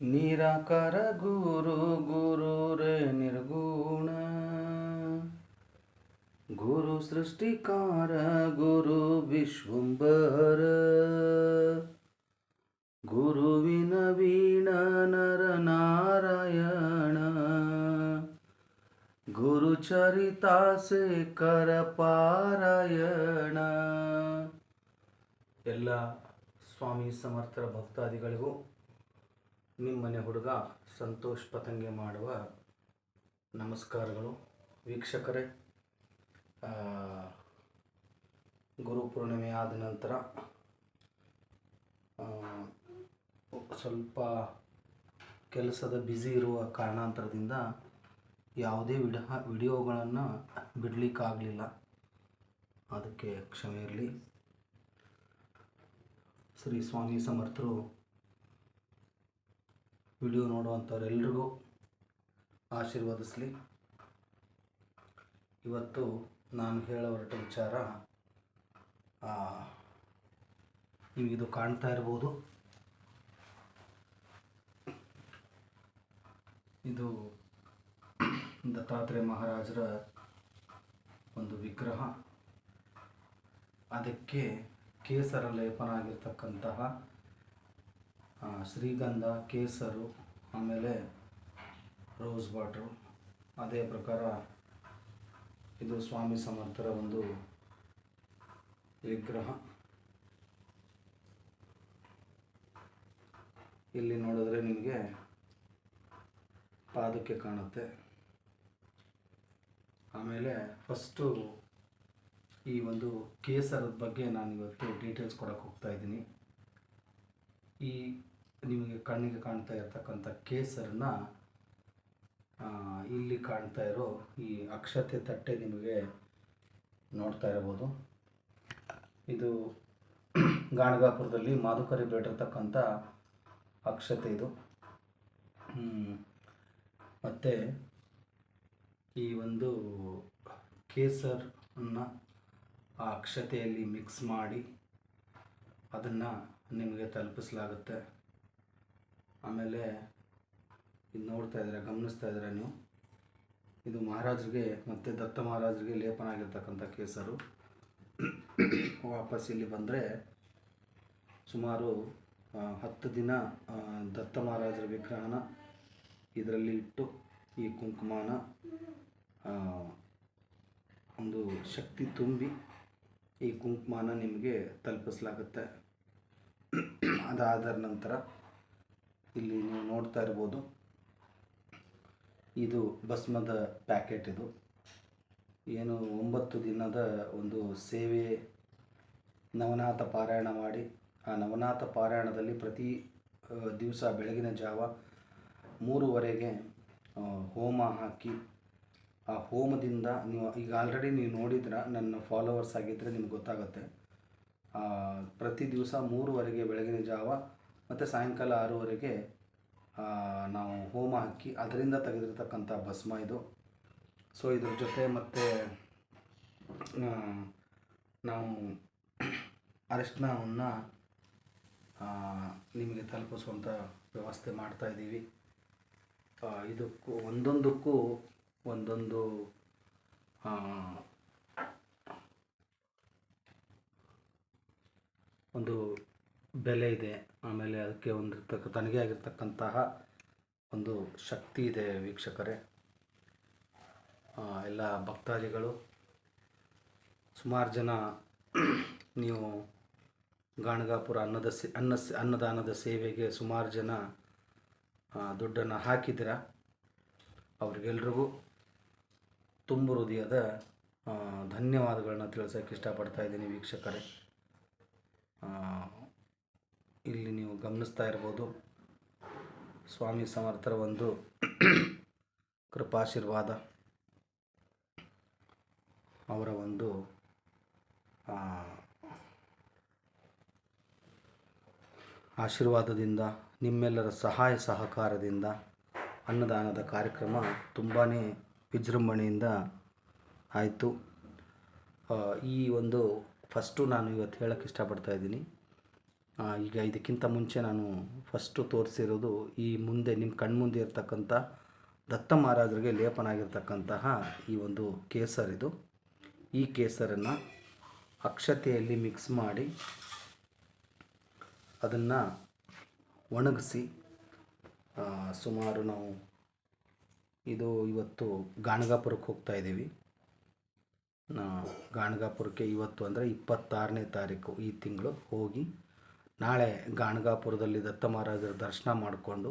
ನಿರಾಕಾರ ಗುರು ಗುರು ರೇ ನಿರ್ಗುಣ. ಗುರು ಸೃಷ್ಟಿಕಾರ, ಗುರು ವಿಶ್ವಂಬರ ಗುರುವಿನ ವೀಣ ನರ ನಾರಾಯಣ. ಗುರು ಚರಿತಾಸೆ ಕರ ಪಾರಾಯಣ. ಎಲ್ಲ ಸ್ವಾಮಿ ಸಮರ್ಥರ ಭಕ್ತಾದಿಗಳಿಗೂ ನಿಮ್ಮನೆ ಹುಡುಗ ಸಂತೋಷ್ ಪತಂಗೆ ಮಾಡುವ ನಮಸ್ಕಾರಗಳು. ವೀಕ್ಷಕರೇ ಗುರು ಪೂರ್ಣಿಮೆ ಆದ ನಂತರ ಸ್ವಲ್ಪ ಕೆಲಸದ ಬ್ಯುಸಿ ಇರುವ ಕಾರಣಾಂತರದಿಂದ ಯಾವುದೇ ವಿಡ ವಿಡಿಯೋಗಳನ್ನು ಬಿಡಲಿಕ್ಕಾಗಲಿಲ್ಲ. ಅದಕ್ಕೆ ಕ್ಷಮೆ ಇರಲಿ. ಶ್ರೀ ಸ್ವಾಮಿ ಸಮರ್ಥರು ವಿಡಿಯೋ ನೋಡುವಂಥವರೆಲ್ಲರಿಗೂ ಆಶೀರ್ವದಿಸಲಿ. ಇವತ್ತು ನಾನು ಹೇಳ ಹೊರಟ ವಿಚಾರ ನೀವಿದು ಕಾಣ್ತಾ ಇರ್ಬೋದು. ಇದು ದತ್ತಾತ್ರೇಯ ಮಹಾರಾಜರ ಒಂದು ವಿಗ್ರಹ. ಅದಕ್ಕೆ ಕೇಸರ ಲೇಪನ ಆಗಿರ್ತಕ್ಕಂತಹ ಶ್ರೀಗಂಧ, ಕೇಸರು, ಆಮೇಲೆ ರೋಸ್ ವಾಟ್ರು. ಅದೇ ಪ್ರಕಾರ ಇದು ಸ್ವಾಮಿ ಸಮರ್ಥರ ಒಂದು ವಿಗ್ರಹ. ಇಲ್ಲಿ ನೋಡಿದ್ರೆ ನಿಮಗೆ ಪಾದಕ್ಕೆ ಕಾಣುತ್ತೆ. ಆಮೇಲೆ ಫಸ್ಟು ಈ ಒಂದು ಕೇಸರದ ಬಗ್ಗೆ ನಾನು ಇವತ್ತು ಡೀಟೇಲ್ಸ್ ಕೊಡೋಕೆ ಹೋಗ್ತಾ ಇದ್ದೀನಿ. ಈ ನಿಮಗೆ ಕಣ್ಣಿಗೆ ಕಾಣ್ತಾ ಇರ್ತಕ್ಕಂಥ ಕೇಸರನ್ನ ಇಲ್ಲಿ ಕಾಣ್ತಾ ಇರೋ ಈ ಅಕ್ಷತೆ ತಟ್ಟೆ ನಿಮಗೆ ನೋಡ್ತಾ ಇರ್ಬೋದು ಇದು ಗಾಣಗಾಪುರದಲ್ಲಿ ಮಾಧುಕರಿ ಬೇಟಿರ್ತಕ್ಕಂಥ ಅಕ್ಷತೆ ಇದು. ಮತ್ತು ಈ ಒಂದು ಕೇಸರನ್ನು ಆ ಅಕ್ಷತೆಯಲ್ಲಿ ಮಿಕ್ಸ್ ಮಾಡಿ ಅದನ್ನು ನಿಮಗೆ ತಲುಪಿಸಲಾಗುತ್ತೆ. ಆಮೇಲೆ ಇದು ನೋಡ್ತಾ ಇದ್ದೀರಾ ಗಮನಿಸ್ತಾ ಇದ್ದೀರಾ ನೀವು. ಇದು ಮಹಾರಾಜರಿಗೆ ಮತ್ತು ದತ್ತ ಮಹಾರಾಜರಿಗೆ ಲೇಪನ ಆಗಿರ್ತಕ್ಕಂಥ ಕೇಸರು. ವಾಪಸ್ ಇಲ್ಲಿ ಬಂದರೆ ಸುಮಾರು ಹತ್ತು ದಿನ ದತ್ತ ಮಹಾರಾಜರ ವಿಗ್ರಹನ ಇದರಲ್ಲಿ ಇಟ್ಟು ಈ ಕುಂಕುಮನ ಒಂದು ಶಕ್ತಿ ತುಂಬಿ ಈ ಕುಂಕುಮನ ನಿಮಗೆ ತಲುಪಿಸಲಾಗುತ್ತೆ. ಅದಾದ ನಂತರ ಇಲ್ಲಿ ನೀವು ನೋಡ್ತಾ ಇರ್ಬೋದು. ಇದು ಭಸ್ಮದ ಪ್ಯಾಕೆಟ್ ಇದು. ಏನು ಒಂಬತ್ತು ದಿನದ ಒಂದು ಸೇವೆ ನವನಾಥ ಪಾರಾಯಣ ಮಾಡಿ, ಆ ನವನಾಥ ಪಾರಾಯಣದಲ್ಲಿ ಪ್ರತಿ ದಿವಸ ಬೆಳಗಿನ ಜಾವ ಮೂರುವರೆಗೆ ಹೋಮ ಹಾಕಿ, ಆ ಹೋಮದಿಂದ ನೀವು ಈಗ ಆಲ್ರೆಡಿ ನೀವು ನೋಡಿದ್ರೆ, ನನ್ನ ಫಾಲೋವರ್ಸ್ ಆಗಿದ್ದರೆ ನಿಮ್ಗೆ ಗೊತ್ತಾಗುತ್ತೆ. ಪ್ರತಿ ದಿವಸ ಮೂರುವರೆಗೆ ಬೆಳಗಿನ ಜಾವ ಮತ್ತು ಸಾಯಂಕಾಲ ಆರೂವರೆಗೆ ನಾವು ಹೋಮ ಹಾಕಿ ಅದರಿಂದ ತೆಗೆದಿರ್ತಕ್ಕಂಥ ಭಸ್ಮ ಇದು. ಸೊ ಇದ್ರ ಜೊತೆ ಮತ್ತು ನಾವು ಅರಿಶಿನವನ್ನು ನಿಮಗೆ ತಲುಪಿಸುವಂಥ ವ್ಯವಸ್ಥೆ ಮಾಡ್ತಾಯಿದ್ದೀವಿ ಇದಕ್ಕೂ ಒಂದೊಂದಕ್ಕೂ ಒಂದೊಂದು ಒಂದು ಬೆಲೆ ಇದೆ. ಆಮೇಲೆ ಅದಕ್ಕೆ ಒಂದು ತಕ್ಕ ತನಗೆ ಆಗಿರ್ತಕ್ಕಂತಹ ಒಂದು ಶಕ್ತಿ ಇದೆ ವೀಕ್ಷಕರೇ. ಎಲ್ಲ ಭಕ್ತಾದಿಗಳು, ಸುಮಾರು ಜನ ನೀವು ಗಾಣಗಾಪುರ ಅನ್ನದ ಸೇ, ಅನ್ನ ಅನ್ನದಾನದ ಸೇವೆಗೆ ಸುಮಾರು ಜನ ದುಡ್ಡನ್ನು ಹಾಕಿದ್ದೀರ? ಅವ್ರಿಗೆಲ್ರಿಗೂ ತುಂಬ ಹೃದಯದ ಧನ್ಯವಾದಗಳನ್ನ ತಿಳಿಸೋಕೆ ಇಷ್ಟಪಡ್ತಾ ಇದ್ದೀನಿ ವೀಕ್ಷಕರೇ. ಇಲ್ಲಿ ನೀವು ಗಮನಿಸ್ತಾ ಇರ್ಬೋದು. ಸ್ವಾಮಿ ಸಮರ್ಥರ ಒಂದು ಕೃಪಾಶೀರ್ವಾದ. ಅವರ ಒಂದು ಆಶೀರ್ವಾದದಿಂದ, ನಿಮ್ಮೆಲ್ಲರ ಸಹಾಯ ಸಹಕಾರದಿಂದ, ಅನ್ನದಾನದ ಕಾರ್ಯಕ್ರಮ ತುಂಬಾ ವಿಜೃಂಭಣೆಯಿಂದ ಆಯಿತು. ಈ ಒಂದು ಫಸ್ಟು ನಾನು ಇವತ್ತು ಹೇಳೋಕ್ಕೆ ಇಷ್ಟಪಡ್ತಾ ಇದ್ದೀನಿ. ಈಗ ಇದಕ್ಕಿಂತ ಮುಂಚೆ ನಾನು ಫಸ್ಟು ತೋರಿಸಿರೋದು ಈ ಮುಂದೆ ನಿಮ್ಮ ಕಣ್ಮುಂದೆ ಇರತಕ್ಕಂಥ ದತ್ತ ಮಹಾರಾಜರಿಗೆ ಲೇಪನ ಆಗಿರ್ತಕ್ಕಂತಹ ಈ ಒಂದು ಕೇಸರ್ ಇದು. ಈ ಕೇಸರನ್ನು ಅಕ್ಷತೆಯಲ್ಲಿ ಮಿಕ್ಸ್ ಮಾಡಿ ಅದನ್ನು ಒಣಗಿಸಿ ಸುಮಾರು ನಾವು ಇದು ಇವತ್ತು ಗಾಣಗಾಪುರಕ್ಕೆ ಹೋಗ್ತಾ ಇದ್ದೀವಿ. ಗಾಣಗಾಪುರಕ್ಕೆ ಇವತ್ತು ಅಂದರೆ ಇಪ್ಪತ್ತಾರನೇ ತಾರೀಕು ಈ ತಿಂಗಳು ಹೋಗಿ ನಾಳೆ ಗಾಣಗಾಪುರದಲ್ಲಿ ದತ್ತ ಮಹಾರಾಜರ ದರ್ಶನ ಮಾಡಿಕೊಂಡು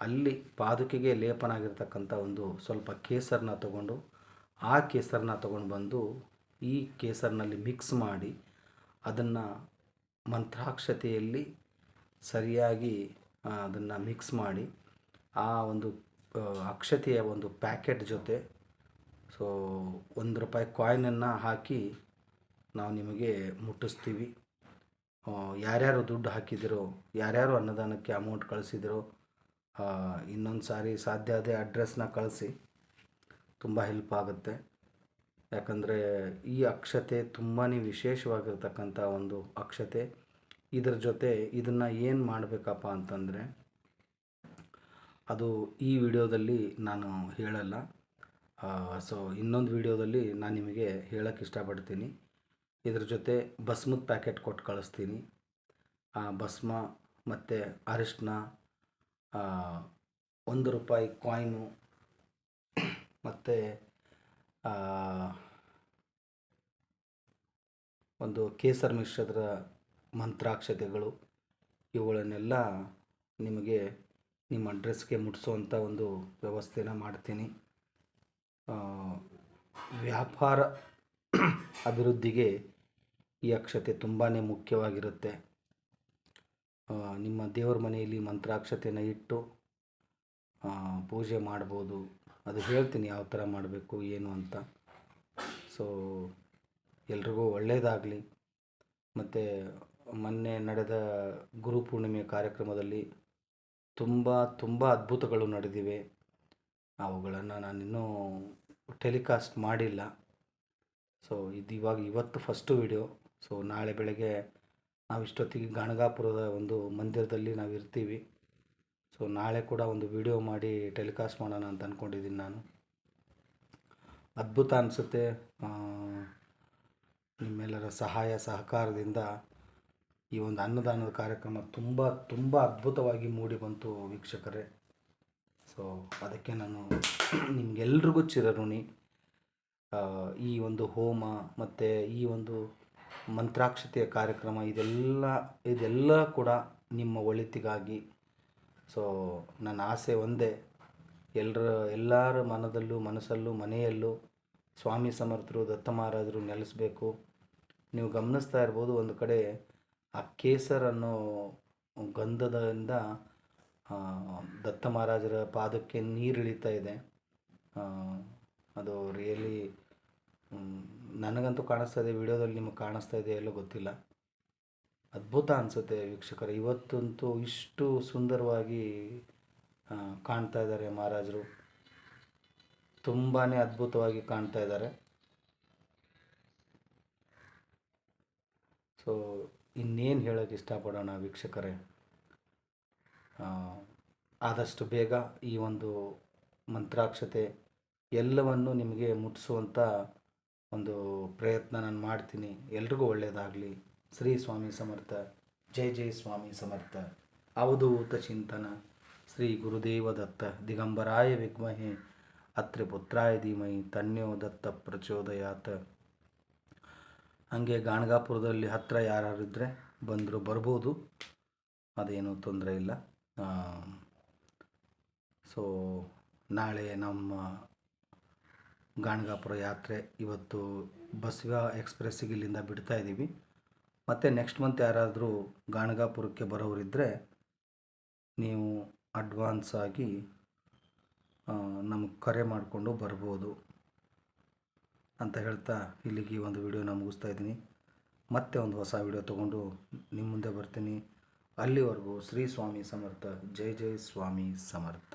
ಅಲ್ಲಿ ಪಾದುಕೆಗೆ ಲೇಪನ ಆಗಿರ್ತಕ್ಕಂಥ ಒಂದು ಸ್ವಲ್ಪ ಕೇಸರನ್ನ ತಗೊಂಡು ಆ ಕೇಸರನ್ನ ತಗೊಂಡು ಬಂದು ಈ ಕೇಸರಿನಲ್ಲಿ ಮಿಕ್ಸ್ ಮಾಡಿ ಅದನ್ನು ಮಂತ್ರಾಕ್ಷತೆಯಲ್ಲಿ ಸರಿಯಾಗಿ ಅದನ್ನು ಮಿಕ್ಸ್ ಮಾಡಿ ಆ ಒಂದು ಅಕ್ಷತೆಯ ಒಂದು ಪ್ಯಾಕೆಟ್ ಜೊತೆ ಸೊ ಒಂದು ರೂಪಾಯಿ ಕಾಯಿನನ್ನು ಹಾಕಿ ನಾವು ನಿಮಗೆ ಮುಟ್ಟಿಸ್ತೀವಿ. ಯಾರ್ಯಾರು ದುಡ್ಡು ಹಾಕಿದಿರೋ, ಯಾರ್ಯಾರು ಅನ್ನದಾನಕ್ಕೆ ಅಮೌಂಟ್ ಕಳಿಸಿದಿರೋ ಇನ್ನೊಂದು ಸಾರಿ ಸಾಧ್ಯ ಅದೇ ಅಡ್ರೆಸ್ನ ಕಳಿಸಿ ತುಂಬ ಹೆಲ್ಪ್ ಆಗುತ್ತೆ. ಯಾಕಂದರೆ ಈ ಅಕ್ಷತೆ ತುಂಬಾ ವಿಶೇಷವಾಗಿರ್ತಕ್ಕಂಥ ಒಂದು ಅಕ್ಷತೆ. ಇದರ ಜೊತೆ ಇದನ್ನು ಏನು ಮಾಡಬೇಕಪ್ಪ ಅಂತಂದರೆ, ಅದು ಈ ವಿಡಿಯೋದಲ್ಲಿ ನಾನು ಹೇಳಲ್ಲ. ಸೊ ಇನ್ನೊಂದು ವಿಡಿಯೋದಲ್ಲಿ ನಾನು ನಿಮಗೆ ಹೇಳೋಕ್ಕೆ ಇಷ್ಟಪಡ್ತೀನಿ. ಇದ್ರ ಜೊತೆ ಭಸ್ಮದ ಪ್ಯಾಕೆಟ್ ಕೊಟ್ಟು ಕಳಿಸ್ತೀನಿ. ಭಸ್ಮ ಮತ್ತು ಅರಿಶಿನ ಒಂದು ರೂಪಾಯಿ ಕಾಯಿನು ಮತ್ತು ಒಂದು ಕೇಸರ್ ಮಿಶ್ರದ ಮಂತ್ರಾಕ್ಷತೆಗಳು, ಇವುಗಳನ್ನೆಲ್ಲ ನಿಮಗೆ ನಿಮ್ಮ ಅಡ್ರೆಸ್ಗೆ ಮುಟ್ಟಿಸುವಂಥ ಒಂದು ವ್ಯವಸ್ಥೆನ ಮಾಡ್ತೀನಿ. ವ್ಯಾಪಾರ ಅಭಿವೃದ್ಧಿಗೆ ಈ ಅಕ್ಷತೆ ತುಂಬಾ ಮುಖ್ಯವಾಗಿರುತ್ತೆ. ನಿಮ್ಮ ದೇವರ ಮನೆಯಲ್ಲಿ ಮಂತ್ರಾಕ್ಷತೆನ ಇಟ್ಟು ಪೂಜೆ ಮಾಡ್ಬೋದು. ಅದು ಹೇಳ್ತೀನಿ ಯಾವ ಥರ ಮಾಡಬೇಕು, ಏನು ಅಂತ. ಸೊ ಎಲ್ರಿಗೂ ಒಳ್ಳೆಯದಾಗಲಿ ಮತ್ತು ಮೊನ್ನೆ ನಡೆದ ಗುರು ಪೂರ್ಣಿಮೆ ಕಾರ್ಯಕ್ರಮದಲ್ಲಿ ತುಂಬ ತುಂಬ ಅದ್ಭುತಗಳು ನಡೆದಿವೆ. ಅವುಗಳನ್ನು ನಾನಿನ್ನೂ ಟೆಲಿಕಾಸ್ಟ್ ಮಾಡಿಲ್ಲ. ಸೊ ಇದು ಇವಾಗ ಇವತ್ತು ಫಸ್ಟು ವಿಡಿಯೋ ಸೊ ನಾಳೆ ಬೆಳಗ್ಗೆ ನಾವು ಇಷ್ಟೊತ್ತಿಗೆ ಗಣಗಾಪುರದ ಒಂದು ಮಂದಿರದಲ್ಲಿ ನಾವು ಇರ್ತೀವಿ. ಸೊ ನಾಳೆ ಕೂಡ ಒಂದು ವಿಡಿಯೋ ಮಾಡಿ ಟೆಲಿಕಾಸ್ಟ್ ಮಾಡೋಣ ಅಂತ ಅಂದ್ಕೊಂಡಿದ್ದೀನಿ ನಾನು. ಅದ್ಭುತ ಅನಿಸುತ್ತೆ. ನಿಮ್ಮೆಲ್ಲರ ಸಹಾಯ, ಸಹಕಾರದಿಂದ ಈ ಒಂದು ಅನ್ನದಾನದ ಕಾರ್ಯಕ್ರಮ ತುಂಬ ತುಂಬ ಅದ್ಭುತವಾಗಿ ಮೂಡಿ ಬಂತು ವೀಕ್ಷಕರೇ. ಸೊ ಅದಕ್ಕೆ ನಾನು ನಿಮಗೆಲ್ರಿಗೂ ಚಿರಋಣಿ. ಈ ಒಂದು ಹೋಮ ಮತ್ತು ಈ ಒಂದು ಮಂತ್ರಾಕ್ಷತೆಯ ಕಾರ್ಯಕ್ರಮ ಇದೆಲ್ಲ ಇದೆಲ್ಲ ಕೂಡ ನಿಮ್ಮ ಒಳಿತಿಗಾಗಿ. ಸೊ ನನ್ನ ಆಸೆ ಒಂದೇ. ಎಲ್ಲರ ಎಲ್ಲರ ಮನದಲ್ಲೂ, ಮನಸ್ಸಲ್ಲೂ, ಮನೆಯಲ್ಲೂ ಸ್ವಾಮಿ ಸಮರ್ಥರು, ದತ್ತ ಮಹಾರಾಜರು ನೆಲೆಸಬೇಕು. ನೀವು ಗಮನಿಸ್ತಾ ಇರ್ಬೋದು ಒಂದು ಕಡೆ ಆ ಕೇಸರ್ ಅನ್ನೋ ಗಂಧದಿಂದ ದತ್ತ ಮಹಾರಾಜರ ಪಾದಕ್ಕೆ ನೀರು ಇಳಿತಾ ಇದೆ ಅದು ರಿಯಲಿ ನನಗಂತೂ ಕಾಣಿಸ್ತಾ ಇದೆ, ವಿಡಿಯೋದಲ್ಲಿ ನಿಮಗೆ ಕಾಣಿಸ್ತಾ ಇದೆ ಎಲ್ಲೋ ಗೊತ್ತಿಲ್ಲ. ಅದ್ಭುತ ಅನಿಸುತ್ತೆ ವೀಕ್ಷಕರು, ಇವತ್ತಂತೂ ಇಷ್ಟು ಸುಂದರವಾಗಿ ಕಾಣ್ತಾ ಇದ್ದಾರೆ ಮಹಾರಾಜರು. ತುಂಬಾ ಅದ್ಭುತವಾಗಿ ಕಾಣ್ತಾ ಇದ್ದಾರೆ. ಸೊ ಇನ್ನೇನು ಹೇಳೋಕ್ಕೆ ಇಷ್ಟಪಡೋಣ ವೀಕ್ಷಕರೇ? ಆದಷ್ಟು ಬೇಗ ಈ ಒಂದು ಮಂತ್ರಾಕ್ಷತೆ ಎಲ್ಲವನ್ನು ನಿಮಗೆ ಮುಟ್ಟಿಸುವಂಥ ಒಂದು ಪ್ರಯತ್ನ ನಾನು ಮಾಡ್ತೀನಿ. ಎಲ್ರಿಗೂ ಒಳ್ಳೆಯದಾಗಲಿ ಶ್ರೀ ಸ್ವಾಮಿ ಸಮರ್ಥ. ಜೈ ಜೈ ಸ್ವಾಮಿ ಸಮರ್ಥ. ಅವಧೂತ ಚಿಂತನ. ಶ್ರೀ ಗುರುದೇವ ದತ್ತ. ದಿಗಂಬರಾಯ ವಿಗ್ಮಹೆ. ಅತ್ರಿ ಪುತ್ರಾಯ ಧೀಮಹಿ. ತನ್ಯೋ ದತ್ತ ಪ್ರಚೋದಯಾತ. ಹಾಗೆ ಗಾಣಗಾಪುರದಲ್ಲಿ ಹತ್ತಿರ ಯಾರು ಬಂದರು ಬಂದರೂ ಬರ್ಬೋದು. ಅದೇನು ತೊಂದರೆ ಇಲ್ಲ. ಸೊ ನಾಳೆ ನಮ್ಮ ಗಾಣಗಾಪುರ ಯಾತ್ರೆ ಇವತ್ತು ಬಸವ ಎಕ್ಸ್ಪ್ರೆಸ್ಸಿಗೆ ಇಲ್ಲಿಂದ ಬಿಡ್ತಾ ಇದ್ದೀವಿ. ಮತ್ತು ನೆಕ್ಸ್ಟ್ ಮಂತ್ ಯಾರಾದರೂ ಗಾಣಗಾಪುರಕ್ಕೆ ಬರೋರಿದ್ದರೆ ನೀವು ಅಡ್ವಾನ್ಸ್ ಆಗಿ ನಮಗೆ ಕರೆ ಮಾಡಿಕೊಂಡು ಬರ್ಬೋದು ಅಂತ ಹೇಳ್ತಾ ಇಲ್ಲಿಗೆ ಒಂದು ಒಂದು ನಾನು ಮುಗಿಸ್ತಾ ಇದ್ದೀನಿ. ಮತ್ತೆ ಒಂದು ಹೊಸ ವಿಡಿಯೋ ತೊಗೊಂಡು ನಿಮ್ಮ ಮುಂದೆ ಬರ್ತೀನಿ. ಅಲ್ಲಿವರೆಗೂ ಶ್ರೀ ಸ್ವಾಮಿ ಸಮರ್ಥ ಜೈ ಜೈ ಸ್ವಾಮಿ ಸಮರ್ಥ.